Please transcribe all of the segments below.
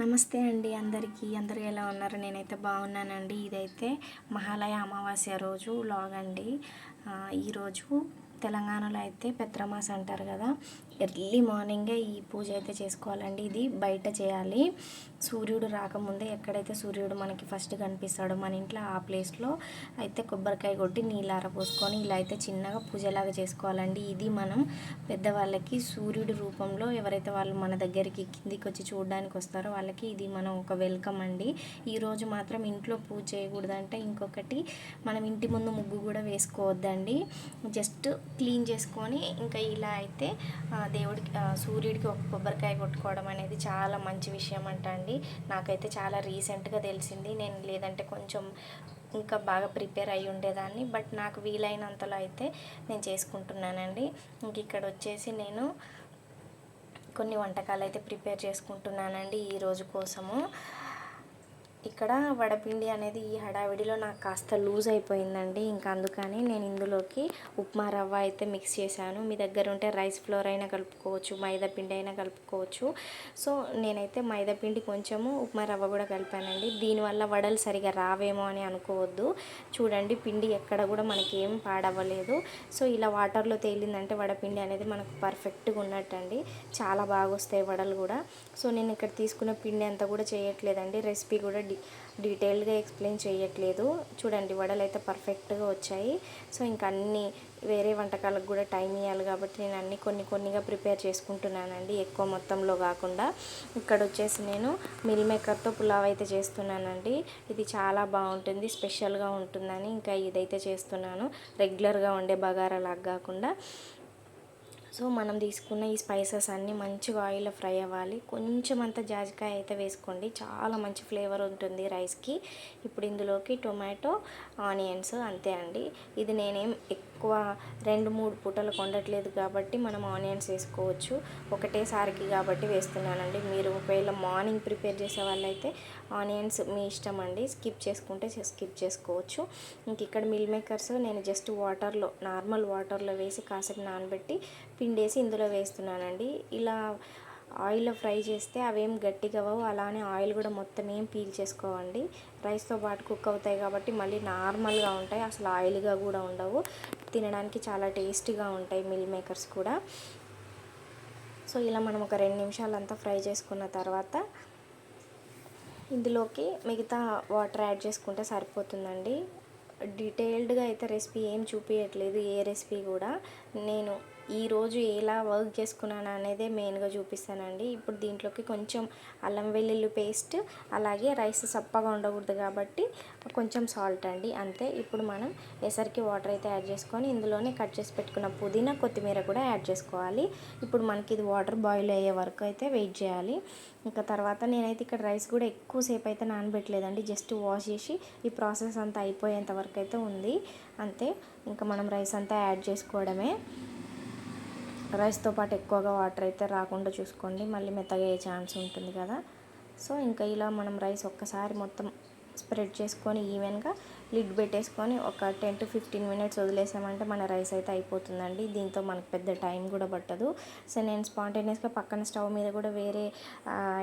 నమస్తే అండి అందరికీ. అందరూ ఎలా ఉన్నారు? నేనైతే బాగున్నానండి. ఇదైతే మహాలయ అమావాస్య రోజు లాగ్ అండి ఈరోజు తెలంగాణలో అయితే పెత్రమాస అంటారు కదా. ఎర్లీ మార్నింగే ఈ పూజ అయితే చేసుకోవాలండి. ఇది బయట చేయాలి. సూర్యుడు రాకముందే ఎక్కడైతే సూర్యుడు మనకి ఫస్ట్ కనిపిస్తాడో మన ఇంట్లో ఆ ప్లేస్లో అయితే కొబ్బరికాయ కొట్టి నీళ్ళార పోసుకొని ఇలా అయితే చిన్నగా పూజలాగా చేసుకోవాలండి. ఇది మనం పెద్దవాళ్ళకి సూర్యుడి రూపంలో ఎవరైతే వాళ్ళు మన దగ్గరికి కిందికి వచ్చి చూడడానికి వస్తారో వాళ్ళకి ఇది మనం ఒక వెల్కమ్ అండి. ఈరోజు మాత్రం ఇంట్లో పూజ చేయకూడదంటే ఇంకొకటి మనం ఇంటి ముందు ముగ్గు కూడా వేసుకోవద్దండి. జస్ట్ క్లీన్ చేసుకొని ఇంకా ఇలా అయితే దేవుడికి సూర్యుడికి ఒక కొబ్బరికాయ కొట్టుకోవడం అనేది చాలా మంచి విషయం అంట అండి. నాకైతే చాలా రీసెంట్గా తెలిసింది. నేను లేదంటే కొంచెం ఇంకా బాగా ప్రిపేర్ అయి ఉండేదాన్ని. బట్ నాకు వీలైనంతలో అయితే నేను చేసుకుంటున్నానండి. ఇంక ఇక్కడ వచ్చేసి నేను కొన్ని వంటకాలు అయితే ప్రిపేర్ చేసుకుంటున్నానండి ఈ రోజు కోసము. ఇక్కడ వడపిండి అనేది ఈ హడావిడిలో నాకు కాస్త లూజ్ అయిపోయిందండి. ఇంకా అందుకని నేను ఇందులోకి ఉప్మా రవ్వ అయితే మిక్స్ చేశాను. మీ దగ్గర ఉంటే రైస్ ఫ్లోర్ అయినా కలుపుకోవచ్చు మైదా పిండి అయినా కలుపుకోవచ్చు. సో నేనైతే మైదా పిండి కొంచెము ఉప్మా రవ్వ కూడా కలిపానండి. దీనివల్ల వడలు సరిగా రావేమో అని అనుకోవద్దు. చూడండి పిండి ఎక్కడ కూడా మనకి ఏం పాడవ్వలేదు. సో ఇలా వాటర్లో తేలిందంటే వడపిండి అనేది మనకు పర్ఫెక్ట్గా ఉన్నట్టండి. చాలా బాగా వస్తాయి వడలు కూడా. సో నేను ఇక్కడ తీసుకున్న పిండి అంతా కూడా చేయట్లేదండి. రెసిపీ కూడా డీటెయిల్గా ఎక్స్ప్లెయిన్ చేయట్లేదు చూడండి వడలు అయితే పర్ఫెక్ట్గా వచ్చాయి. సో ఇంకా అన్నీ వేరే వంటకాలకు కూడా టైం ఇవ్వాలి కాబట్టి నేను అన్ని కొన్ని కొన్నిగా ప్రిపేర్ చేసుకుంటున్నానండి. ఎక్కువ మొత్తంలో కాకుండా. ఇక్కడ వచ్చేసి నేను మిల్ మేకర్తో పులావ్ అయితే చేస్తున్నానండి. ఇది చాలా బాగుంటుంది స్పెషల్గా ఉంటుందని ఇంకా ఇదైతే చేస్తున్నాను. రెగ్యులర్గా ఉండే బగారా లాగా కాకుండా. సో మనం తీసుకున్న ఈ స్పైసెస్ అన్నీ మంచిగా ఆయిల్లో ఫ్రై అవ్వాలి. కొంచెం అంత జాజికాయ అయితే వేసుకోండి. చాలా మంచి ఫ్లేవర్ ఉంటుంది రైస్కి. ఇప్పుడు ఇందులోకి టొమాటో ఆనియన్స్ అంతే అండి. ఇది నేనేం ఎక్కువ రెండు మూడు పూటలు కొండట్లేదు కాబట్టి మనం ఆనియన్స్ వేసుకోవచ్చు. ఒకటేసారికి కాబట్టి వేస్తున్నానండి. మీరు ఒకవేళ మార్నింగ్ ప్రిపేర్ చేసే వాళ్ళైతే ఆనియన్స్ మీ ఇష్టం అండి. స్కిప్ చేసుకుంటే స్కిప్ చేసుకోవచ్చు. ఇంక ఇక్కడ మిల్ మేకర్స్ నేను జస్ట్ వాటర్లో నార్మల్ వాటర్లో వేసి కాసేపు నానబెట్టి పిండేసి ఇందులో వేస్తున్నానండి. ఇలా ఆయిల్లో ఫ్రై చేస్తే అవేం గట్టిగా అవ్వవు. అలానే ఆయిల్ కూడా మొత్తం ఏం పీల్ చేసుకోవండి. రైస్తో పాటు కుక్ అవుతాయి కాబట్టి మళ్ళీ నార్మల్గా ఉంటాయి. అసలు ఆయిల్గా కూడా ఉండవు. తినడానికి చాలా టేస్టీగా ఉంటాయి మిల్ మేకర్స్ కూడా. సో ఇలా మనం ఒక రెండు నిమిషాలు అంతా ఫ్రై చేసుకున్న తర్వాత ఇందులోకి మిగతా వాటర్ యాడ్ చేసుకుంటే సరిపోతుందండి. డీటెయిల్డ్గా అయితే రెసిపీ ఏం చూపించట్లేదు ఏ రెసిపీ కూడా. నేను ఈరోజు ఎలా వర్క్ చేసుకున్నాను అనేది మెయిన్గా చూపిస్తానండి. ఇప్పుడు దీంట్లోకి కొంచెం అల్లం వెల్లుల్లి పేస్ట్ అలాగే రైస్ సప్పగా ఉండకూడదు కాబట్టి కొంచెం సాల్ట్ అండి. అంతే ఇప్పుడు మనం ఎసరికి వాటర్ అయితే యాడ్ చేసుకొని ఇందులోనే కట్ చేసి పెట్టుకున్న పుదీనా కొత్తిమీర కూడా యాడ్ చేసుకోవాలి. ఇప్పుడు మనకి ఇది వాటర్ బాయిల్ అయ్యే వరకు అయితే వెయిట్ చేయాలి. ఇంకా తర్వాత నేనైతే ఇక్కడ రైస్ కూడా ఎక్కువసేపు అయితే నానబెట్టలేదండి. జస్ట్ వాష్ చేసి ఈ ప్రాసెస్ అంతా అయిపోయేంత వరకు అయితే ఉంది. అంతే ఇంకా మనం రైస్ అంతా యాడ్ చేసుకోవడమే. రైస్తో పాటు ఎక్కువగా వాటర్ అయితే రాకుండా చూసుకోండి. మళ్ళీ మెత్తగా అయ్యే ఛాన్స్ ఉంటుంది కదా. సో ఇంకా ఇలా మనం రైస్ ఒక్కసారి మొత్తం స్ప్రెడ్ చేసుకొని ఈవెన్గా లిడ్ పెట్టేసుకొని ఒక టెన్ టు ఫిఫ్టీన్ మినిట్స్ వదిలేసామంటే మన రైస్ అయితే అయిపోతుందండి. దీంతో మనకు పెద్ద టైం కూడా పట్టదు. సో నేను స్పాంటేనియస్గా పక్కన స్టవ్ మీద కూడా వేరే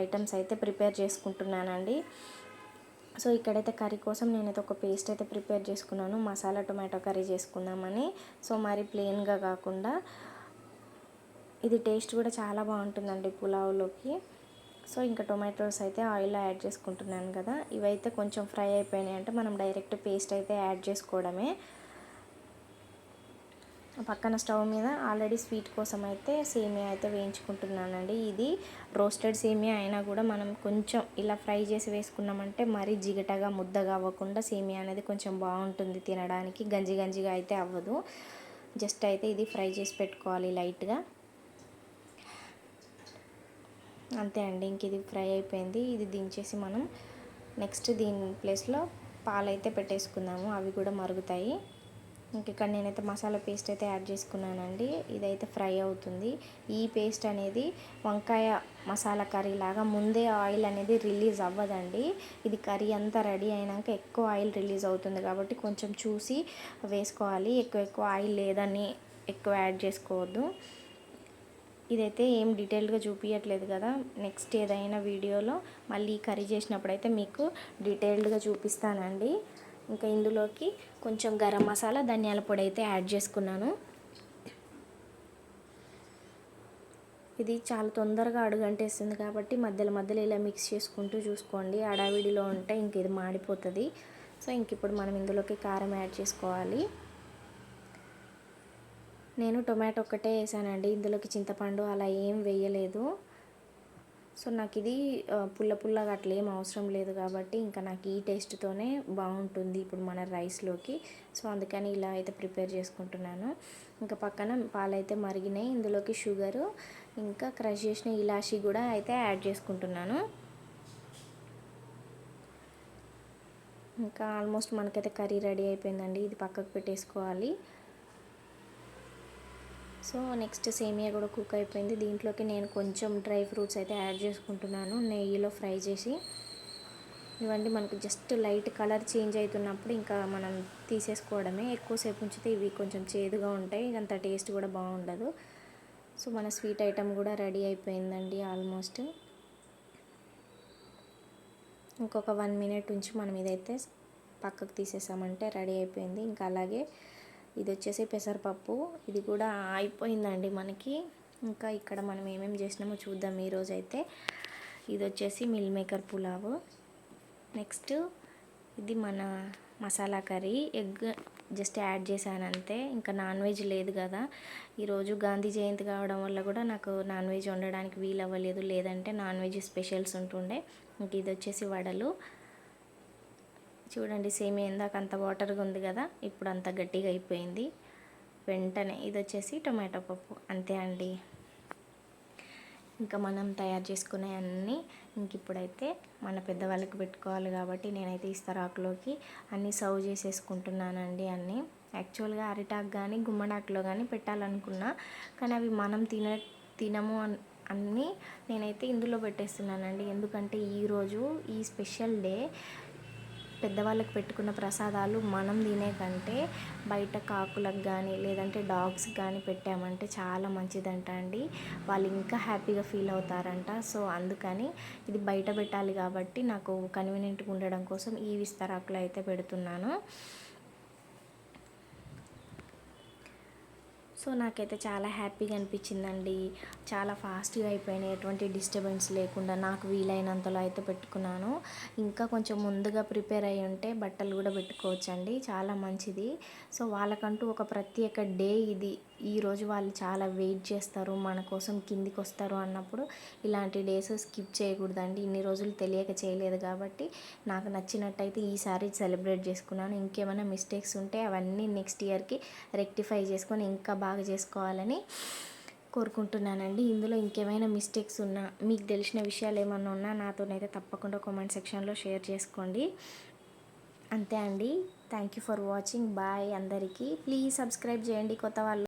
ఐటమ్స్ అయితే ప్రిపేర్ చేసుకుంటున్నానండి. సో ఇక్కడైతే కర్రీ కోసం నేనైతే ఒక పేస్ట్ అయితే ప్రిపేర్ చేసుకున్నాను. మసాలా టొమాటో కర్రీ చేసుకుందామని. సో మరి ప్లెయిన్గా కాకుండా ఇది టేస్ట్ కూడా చాలా బాగుంటుందండి పులావ్లోకి. సో ఇంకా టొమాటోస్ అయితే ఆయిల్లో యాడ్ చేసుకుంటున్నాను కదా. ఇవైతే కొంచెం ఫ్రై అయిపోయినాయి అంటే మనం డైరెక్ట్ పేస్ట్ అయితే యాడ్ చేసుకోవడమే. పక్కన స్టవ్ మీద ఆల్రెడీ స్వీట్ కోసం అయితే సేమియా అయితే వేయించుకుంటున్నానండి. ఇది రోస్టెడ్ సేమియా అయినా కూడా మనం కొంచెం ఇలా ఫ్రై చేసి వేసుకున్నామంటే మరీ జిగటగా ముద్దగా అవ్వకుండా సేమియా అనేది కొంచెం బాగుంటుంది తినడానికి. గంజి గంజిగా అయితే అవ్వదు. జస్ట్ అయితే ఇది ఫ్రై చేసి పెట్టుకోవాలి లైట్గా. అంతే అండి ఇంక ఇది ఫ్రై అయిపోయింది. ఇది దించేసి మనం నెక్స్ట్ దీని ప్లేస్లో పాలైతే పెట్టేసుకుందాము అవి కూడా మరుగుతాయి. ఇంక ఇక్కడ నేనైతే మసాలా పేస్ట్ అయితే యాడ్ చేసుకున్నానండి ఇదైతే ఫ్రై అవుతుంది. ఈ పేస్ట్ అనేది వంకాయ మసాలా కర్రీ లాగా ముందే ఆయిల్ అనేది రిలీజ్ అవ్వదండి. ఇది కర్రీ అంతా రెడీ అయినాక ఎక్కువ ఆయిల్ రిలీజ్ అవుతుంది కాబట్టి కొంచెం చూసి వేసుకోవాలి. ఎక్కువ ఎక్కువ ఆయిల్ లేదని ఎక్కువ యాడ్ చేసుకోవద్దు. ఇదైతే ఏం డీటెయిల్గా చూపించట్లేదు కదా. నెక్స్ట్ ఏదైనా వీడియోలో మళ్ళీ కర్రీ చేసినప్పుడైతే మీకు డీటెయిల్డ్గా చూపిస్తానండి. ఇంకా ఇందులోకి కొంచెం గరం మసాలా ధనియాల పొడి అయితే యాడ్ చేసుకున్నాను. ఇది చాలా తొందరగా అడుగంటేస్తుంది కాబట్టి మధ్యలో మధ్యలో ఇలా మిక్స్ చేసుకుంటూ చూసుకోండి. అడావిడిలో ఉంటే ఇంక ఇది మాడిపోతుంది. సో ఇంక ఇప్పుడు మనం ఇందులోకి కారం యాడ్ చేసుకోవాలి. నేను టొమాటో ఒక్కటే వేసానండి. ఇందులోకి చింతపండు అలా ఏం వేయలేదు. సో నాకు ఇది పుల్ల పుల్లగా అట్లా ఏం అవసరం లేదు కాబట్టి ఇంకా నాకు ఈ టేస్ట్తోనే బాగుంటుంది ఇప్పుడు మన రైస్లోకి సో అందుకని ఇలా అయితే ప్రిపేర్ చేసుకుంటున్నాను. ఇంకా పక్కన పాలైతే మరిగినాయి. ఇందులోకి షుగరు ఇంకా క్రష్ చేసిన ఇలాచి కూడా అయితే యాడ్ చేసుకుంటున్నాను. ఇంకా ఆల్మోస్ట్ మనకైతే కర్రీ రెడీ అయిపోయిందండి. ఇది పక్కకు పెట్టేసుకోవాలి. సో నెక్స్ట్ సేమియా కూడా కుక్ అయిపోయింది. దీంట్లోకి నేను కొంచెం డ్రై ఫ్రూట్స్ అయితే యాడ్ చేసుకుంటున్నాను. నెయ్యిలో ఫ్రై చేసి ఇవన్నీ మనకు జస్ట్ లైట్ కలర్ చేంజ్ అవుతున్నప్పుడు ఇంకా మనం తీసేసుకోవడమే. ఎక్కువసేపు ఉంచితే ఇవి కొంచెం చేదుగా ఉంటాయి. అంత టేస్ట్ కూడా బాగుండదు. సో మన స్వీట్ ఐటమ్ కూడా రెడీ అయిపోయిందండి ఆల్మోస్ట్. ఇంకొక వన్ మినిట్ ఉంచి మనం ఇదైతే పక్కకు తీసేసామంటే రెడీ అయిపోయింది. ఇంకా అలాగే ఇది వచ్చేసి పెసరపప్పు. ఇది కూడా అయిపోయిందండి మనకి. ఇంకా ఇక్కడ మనం ఏమేమి చేసినామో చూద్దాం ఈరోజు అయితే ఇది వచ్చేసి మిల్ మేకర్ పులావ్. నెక్స్ట్ ఇది మన masala curry. Egg just add చేశాను అంతే ఇంకా నాన్ వెజ్ లేదు కదా. ఈరోజు గాంధీ జయంతి కావడం వల్ల కూడా నాకు నాన్ వెజ్ వండడానికి వీలు అవ్వలేదు లేదంటే నాన్ వెజ్ స్పెషల్స్ ఉంటుండే. ఇంక ఇది వచ్చేసి వడలు. చూడండి సేమ్ ఇందాక అంత వాటర్గా ఉంది కదా ఇప్పుడు అంత గట్టిగా అయిపోయింది. వెంటనే ఇది వచ్చేసి టొమాటో పప్పు అంతే అండి. ఇంకా మనం తయారు చేసుకునే అన్నీ ఇంక ఇప్పుడైతే మన పెద్దవాళ్ళకి పెట్టుకోవాలి కాబట్టి నేనైతే ఇస్తరాకులోకి అన్నీ సర్వ్ చేసేసుకుంటున్నానండి అన్నీ. యాక్చువల్గా అరిటాకు కానీ గుమ్మడాకులో కానీ పెట్టాలనుకున్నా కానీ అవి మనం తిన తినము అన్నీ నేనైతే ఇందులో పెట్టేస్తున్నానండి. ఎందుకంటే ఈరోజు ఈ స్పెషల్ డే పెద్దవాళ్ళకి పెట్టుకున్న ప్రసాదాలు మనం తినే కంటే బయట కాకులకు కానీ లేదంటే డాగ్స్ కానీ పెట్టామంటే చాలా మంచిదంట అండి. వాళ్ళు ఇంకా హ్యాపీగా ఫీల్ అవుతారంట. సో అందుకని ఇది బయట పెట్టాలి కాబట్టి నాకు కన్వీనియంట్గా ఉండడం కోసం ఈ విస్తరాకులు అయితే పెడుతున్నాను. సో నాకైతే చాలా హ్యాపీగా అనిపించిందండి. చాలా ఫాస్ట్గా అయిపోయినాయి. ఎటువంటి డిస్టర్బెన్స్ లేకుండా నాకు వీలైనంతలో అయితే పెట్టుకున్నాను. ఇంకా కొంచెం ముందుగా ప్రిపేర్ అయ్యి ఉంటే బట్టలు కూడా పెట్టుకోవచ్చండి. చాలా మంచిది. సో వాళ్ళకంటూ ఒక ప్రత్యేక డే ఇది. ఈరోజు వాళ్ళు చాలా వెయిట్ చేస్తారు మన కోసం కిందికి వస్తారు అన్నప్పుడు ఇలాంటి డేస్ స్కిప్ చేయకూడదండి. ఇన్ని రోజులు తెలియక చేయలేదు కాబట్టి నాకు నచ్చినట్టయితే ఈసారి సెలబ్రేట్ చేసుకున్నాను. ఇంకేమైనా మిస్టేక్స్ ఉంటే అవన్నీ నెక్స్ట్ ఇయర్కి రెక్టిఫై చేసుకొని ఇంకా బాగా చేసుకోవాలని కోరుకుంటున్నానండి. ఇందులో ఇంకేమైనా మిస్టేక్స్ ఉన్నా మీకు తెలిసిన విషయాలు ఏమన్నా ఉన్నా నాతోనైతే తప్పకుండా కామెంట్ సెక్షన్లో షేర్ చేసుకోండి. అంతే అండి. Thank you for watching. Bye అందరికీ. ప్లీజ్ సబ్స్క్రైబ్ చేయండి కొత్త వాళ్ళు.